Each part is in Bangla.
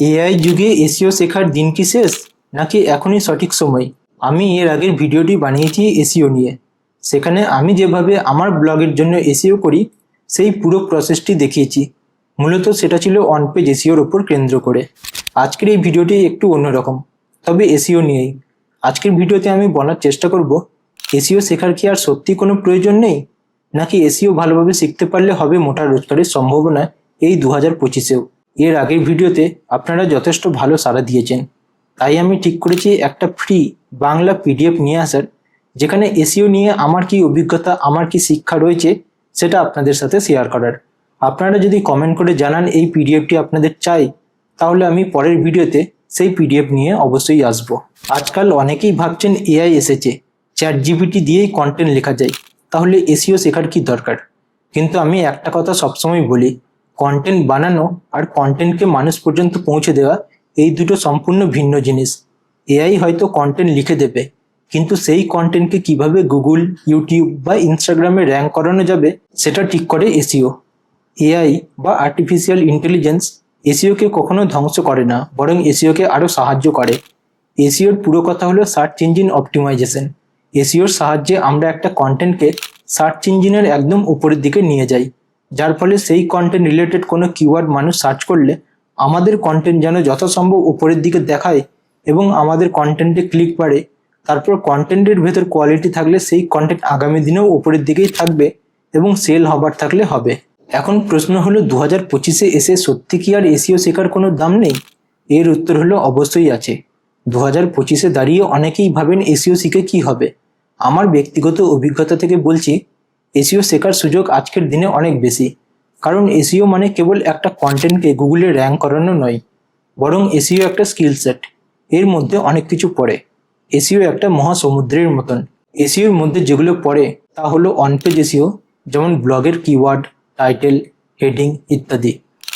এআই যুগে এসিও শেখার দিন কি শেষ? নাকি এখনই সঠিক সময়? আমি এর আগের ভিডিওটি বানিয়েছি এসিও নিয়ে। সেখানে আমি যেভাবে আমার ব্লগের জন্য এসিও করি, সেই পুরো প্রসেসটি দেখিয়েছি। মূলত সেটা ছিল অন পেজ এসিওর ওপর কেন্দ্র করে। আজকের এই ভিডিওটি একটু অন্যরকম, তবে এসিও নিয়েই। আজকের ভিডিওতে আমি বলার চেষ্টা করব, এসিও শেখার কি আর সত্যি কোনো প্রয়োজন নেই? নাকি এসিও ভালোভাবে শিখতে পারলে হবে মোটা রোজগারের সম্ভাবনা এই দু হাজার পঁচিশেও? এর আগের ভিডিওতে আপনারা যথেষ্ট ভালো সাড়া দিয়েছেন। তাই আমি ঠিক করেছি একটা ফ্রি বাংলা পিডিএফ নিয়ে আসার, যেখানে এসিও নিয়ে আমার কি অভিজ্ঞতা, আমার কি শিক্ষা রয়েছে, সেটা আপনাদের সাথে শেয়ার করার। আপনারা যদি কমেন্ট করে জানান এই পিডিএফটি আপনাদের চাই, তাহলে আমি পরের ভিডিওতে সেই পিডিএফ নিয়ে অবশ্যই আসব। আজকাল অনেকেই ভাবছেন এআই এসেছে চ্যাট জিবিটি দিয়েই কন্টেন্ট লেখা যায়, তাহলে এসিও শেখার কি দরকার? কিন্তু আমি একটা কথা সবসময় বলি কন্টেন্ট বানানো আর কন্টেন্টকে মানুষ পর্যন্ত পৌঁছে দেওয়া এই দুটো সম্পূর্ণ ভিন্ন জিনিস। এআই হয়তো কন্টেন্ট লিখে দেবে, কিন্তু সেই কন্টেন্টকে কীভাবে গুগল ইউটিউব বা ইনস্টাগ্রামে র্যাঙ্ক করানো যাবে সেটা ঠিক করে এসিও এআই বা আর্টিফিশিয়াল ইন্টেলিজেন্স এসিওকে কখনো ধ্বংস করে না, বরং এসিওকে আরও সাহায্য করে। এসিওর পুরো কথা হলো সার্চ ইঞ্জিন অপটিমাইজেশন এসিওর সাহায্যে আমরা একটা কন্টেন্টকে সার্চ ইঞ্জিনের একদম উপরের দিকে নিয়ে যাই। যার ফলে সেই কন্টেন্ট রিলেটেড কোনো কিওয়ার্ড মানুষ সার্চ করলে আমাদের কন্টেন্ট যেন যথাসম্ভব উপরের দিকে দেখায় এবং আমাদের কন্টেন্টে ক্লিক পারে তারপর কন্টেন্টের ভেতর কোয়ালিটি থাকলে সেই কন্টেন্ট আগামী দিনেও উপরের দিকেই থাকবে এবং সেল হবার থাকলে হবে। এখন প্রশ্ন হলো দু হাজার পঁচিশে এসে সত্যি কি আর এসিও শেখার কোনো দাম নেই? এর উত্তর হলো, অবশ্যই আছে। দু হাজার পঁচিশে দাঁড়িয়ে অনেকেই ভাবেন এসিও শিখে কি হবে? আমার ব্যক্তিগত অভিজ্ঞতা থেকে বলছি এসিও শেখার সুযোগ আজকের দিনে অনেক বেশি। কারণ এসিও মানে কেবল একটা কন্টেন্টকে গুগলে র্যাঙ্ক করানো নয়, বরং এসিও একটা স্কিল সেট এর মধ্যে অনেক কিছু পড়ে। এসিও একটা মহাসমুদ্রের মতন। এসিওর মধ্যে যেগুলো পড়ে তা হলো অন পেজ এসিও, যেমন ব্লগের কিওয়ার্ড টাইটেল হেডিং ইত্যাদি।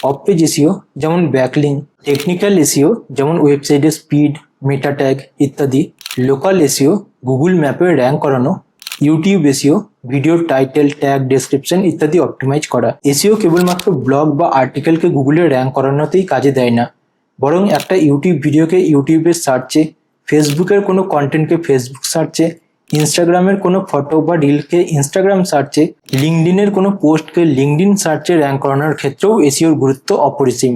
অফ পেজ এসিও, যেমন ব্যাকলিং টেকনিক্যাল এসিও, যেমন ওয়েবসাইটের স্পিড মেটা ট্যাগ ইত্যাদি। লোকাল এসিও, গুগল ম্যাপে র্যাঙ্ক করানো ইউটিউব এসিও ভিডিওর টাইটেল ট্যাগ ডেসক্রিপশন ইত্যাদি অপটিমাইজ করা। এসিও কেবলমাত্র ব্লগ বা আর্টিকেলকে গুগলে র্যাঙ্ক করানোতেই কাজে দেয় না। বরং একটা ইউটিউব ভিডিওকে ইউটিউবের সার্চে ফেসবুকের কোনো কন্টেন্টকে ফেসবুক সার্চে ইনস্টাগ্রামের কোনো ফটো বা রিলকে ইনস্টাগ্রাম সার্চে লিঙ্কডিনের কোনো পোস্টকে লিঙ্কডিন সার্চে র্যাঙ্ক করানোর ক্ষেত্রেও এসিওর গুরুত্ব অপরিসীম।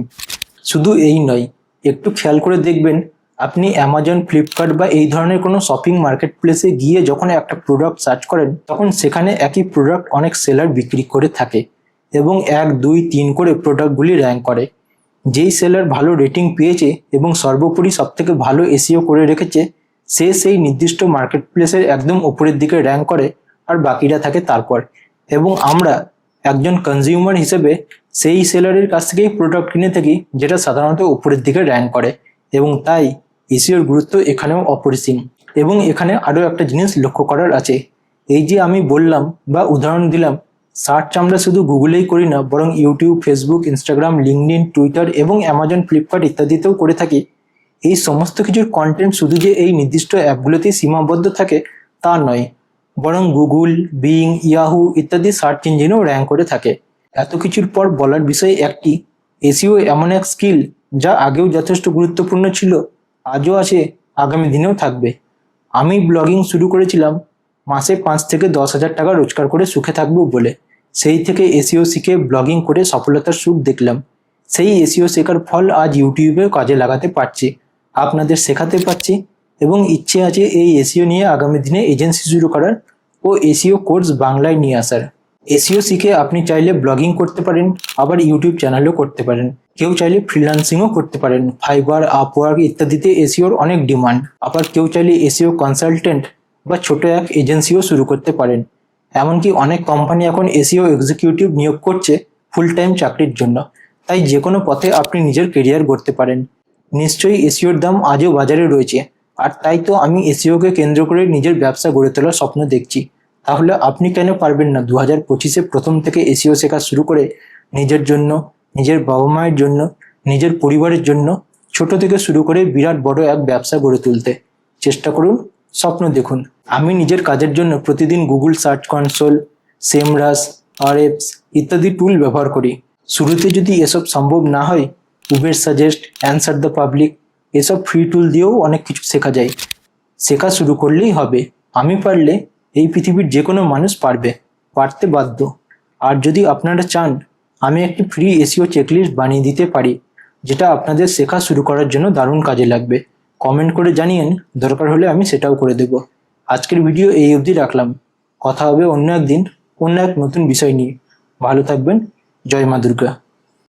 শুধু এই নয়, একটু খেয়াল করে দেখবেন আপনি অ্যামাজন ফ্লিপকার্ট বা এই ধরনের কোনো শপিং মার্কেট প্লেসে গিয়ে যখন একটা প্রোডাক্ট সার্চ করেন, তখন সেখানে একই প্রোডাক্ট অনেক সেলার বিক্রি করে থাকে এবং এক, দুই, তিন করে প্রোডাক্টগুলি র্যাঙ্ক করে। যেই সেলার ভালো রেটিং পেয়েছে এবং সর্বোপরি সবথেকে ভালো এসিও করে রেখেছে, সে সেই নির্দিষ্ট মার্কেট প্লেসের একদম উপরের দিকে র্যাঙ্ক করে আর বাকিরা থাকে তারপর। এবং আমরা একজন কনজিউমার হিসেবে সেই সেলারের কাছ থেকেই প্রোডাক্ট কিনে থাকি, যেটা সাধারণত উপরের দিকে র্যাঙ্ক করে। এবং তাই এসিওর গুরুত্ব এখানেও অপরিসীম। এবং এখানে আরও একটা জিনিস লক্ষ্য করার আছে। এই যে আমি বললাম বা উদাহরণ দিলাম, সার্চ আমরা শুধু গুগলেই করি না, বরং YouTube, Facebook, Instagram LinkedIn Twitter এবং অ্যামাজন, ফ্লিপকার্ট ইত্যাদিতেও করে থাকি। এই সমস্ত কিছুর কন্টেন্ট শুধু যে এই নির্দিষ্ট অ্যাপগুলোতেই সীমাবদ্ধ থাকে, তা নয়। বরং গুগল বিং ইয়াহু ইত্যাদি সার্চ ইঞ্জিনেও র্যাঙ্ক করে থাকে। এত কিছুর পর বলার বিষয় একটি, এসিও এমন এক স্কিল যা আগেও যথেষ্ট গুরুত্বপূর্ণ ছিল আজও আছে, আগামী দিনেও থাকবে। আমি ব্লগিং শুরু করেছিলাম, মাসে পাঁচ থেকে দশ হাজার টাকা রোজগার করে সুখে থাকব বলে। সেই থেকে এসিও শিখে ব্লগিং করে সফলতার সুখ দেখলাম। সেই এসিও শেখার ফল আজ ইউটিউবে কাজে লাগাতে পারছি, আপনাদের শেখাতে পারছি এবং ইচ্ছে আছে এই এসিও নিয়ে আগামী দিনে এজেন্সি শুরু করার ও এসিও কোর্স বাংলায় নিয়ে আসার। এসিও শিখে আপনি চাইলে ব্লগিং করতে পারেন, আবার ইউটিউব চ্যানেলও করতে পারেন। কেউ চাইলে ফ্রিল্যান্সিংও করতে পারেন ফাইবার আপওয়ার্ক ইত্যাদিতে এসিওর অনেক ডিমান্ড আবার কেউ চাইলে এসিও কনসালটেন্ট বা ছোট এক এজেন্সিও শুরু করতে পারেন। এমনকি অনেক কোম্পানি এখন এসিও এক্সিকিউটিভ নিয়োগ করছে ফুল টাইম চাকরির জন্য। তাই যে কোনো পথে আপনি নিজের কেরিয়ার গড়তে পারেন। নিশ্চয়ই এসিওর দাম আজও বাজারে রয়েছে। আর তাই তো আমি এসিওকে কেন্দ্র করে নিজের ব্যবসা গড়ে তোলার স্বপ্ন দেখছি। তাহলে আপনি কেন পারবেন না? দু হাজার পঁচিশে প্রথম থেকে এসিও শেখা শুরু করে নিজের জন্য নিজের বাবা মায়ের জন্য, নিজের পরিবারের জন্য ছোট থেকে শুরু করে বিরাট বড় এক ব্যবসা গড়ে তুলতে। চেষ্টা করুন, স্বপ্ন দেখুন। আমি নিজের কাজের জন্য প্রতিদিন গুগল সার্চ কনসোল সেমরাস আর ইত্যাদি টুল ব্যবহার করি। শুরুতে যদি এসব সম্ভব না হয় Ubersuggest answer the public এসব ফ্রি টুল দিয়েও অনেক কিছু শেখা যায়। শেখা শুরু করলেই হবে। আমি পারলে এই পৃথিবীর যে কোনো মানুষ পারবে। পারতে বাধ্য। আর যদি আপনারা চান আমি একটি ফ্রি এসিও চেকলিস্ট বানিয়ে দিতে পারি, যেটা আপনাদের শেখা শুরু করার জন্য দারুণ কাজে লাগবে। কমেন্ট করে জানিয়েন দরকার হলে আমি সেটাও করে দেব। আজকের ভিডিও এই অবধি রাখলাম। কথা হবে অন্য একদিন অন্য এক নতুন বিষয় নিয়ে। ভালো থাকবেন। জয় মা দুর্গা।